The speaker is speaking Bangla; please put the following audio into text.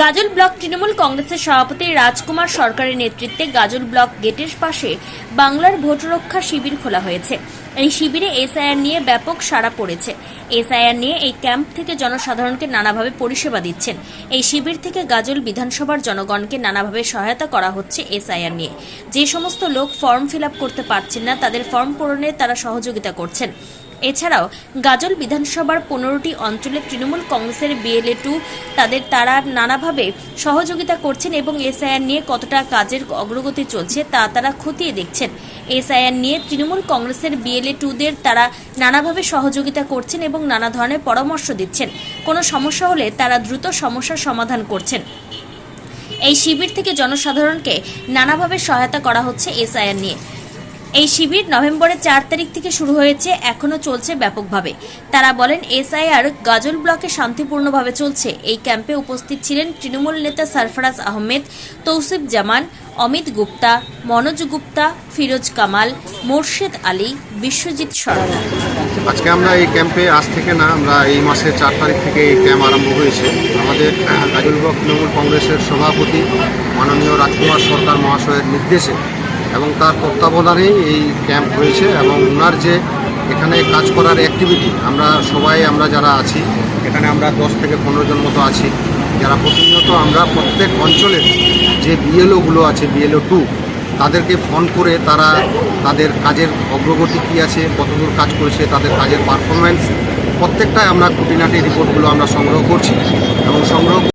গাজল ব্লক তৃণমূল কংগ্রেসের সভাপতি রাজকুমার সরকারের নেতৃত্বে গাজল ব্লক গেটের পাশে বাংলার ভোট রক্ষা শিবির খোলা হয়েছে। এই শিবিরে এসআইআর নিয়ে ব্যাপক সাড়া পড়েছে। এসআইআর নিয়ে এই ক্যাম্প থেকে জনসাধারণকে নানাভাবে পরিষেবা দিচ্ছেন। এই শিবির থেকে গাজল বিধানসভার জনগণকে নানাভাবে সহায়তা করা হচ্ছে এসআইআর নিয়ে। যে সমস্ত লোক ফর্ম ফিল করতে পারছেন না, তাদের ফর্ম পূরণে তারা সহযোগিতা করছেন। এছাড়াও গাজল বিধানসভার পনেরোটি অঞ্চলে তৃণমূল কংগ্রেসের বিএলএ টু তাদের তারা নানাভাবে সহযোগিতা করছেন এবং এসআইআর নিয়ে কতটা কাজের অগ্রগতি চলছে তা তারা খতিয়ে দেখছেন। এসআইআর নিয়ে তৃণমূল কংগ্রেসের বিএলএ টুদের তারা নানাভাবে সহযোগিতা করছেন এবং নানা ধরনের পরামর্শ দিচ্ছেন। কোনো সমস্যা হলে তারা দ্রুত সমস্যার সমাধান করছেন। এই শিবির থেকে জনসাধারণকে নানাভাবে সহায়তা করা হচ্ছে এসআইআর নিয়ে। এই শিবির নভেম্বরের চার তারিখ থেকে শুরু হয়েছে, এখনও চলছে ব্যাপকভাবে। তারা বলেন, এসআইআর গাজল ব্লকে শান্তিপূর্ণভাবে চলছে। এই ক্যাম্পে উপস্থিত ছিলেন তৃণমূল নেতা সরফরাজ আহমেদ, তৌসিফ জামান, অমিত গুপ্তা, মনোজ গুপ্তা, ফিরোজ কামাল, মোর্শেদ আলী, বিশ্বজিৎ সরকার। আজকে আমরা এই ক্যাম্পে আজ থেকে না, আমরা এই মাসের চার তারিখ থেকে এই ক্যাম্প আরম্ভ হয়েছে। আমাদের গাজলবক তৃণমূল কংগ্রেসের সভাপতি মাননীয় রাজকুমার সরকার মহাশয়ের নির্দেশে এবং তার তত্ত্বাবধানেই এই ক্যাম্প হয়েছে এবং ওনার যে এখানে কাজ করার অ্যাক্টিভিটি আমরা সবাই, আমরা যারা আছি, এখানে আমরা দশ থেকে পনেরো জন মতো আছি, যারা প্রতিনিয়ত আমরা প্রত্যেক অঞ্চলের যে বিএলওগুলো আছে বিএলও টু তাদেরকে ফোন করে তারা তাদের কাজের অগ্রগতি কী আছে, কতদূর কাজ করেছে, তাদের কাজের পারফরমেন্স প্রত্যেকটাই আমরা খুঁটিনাটি রিপোর্টগুলো আমরা সংগ্রহ করছি এবং সংগ্রহ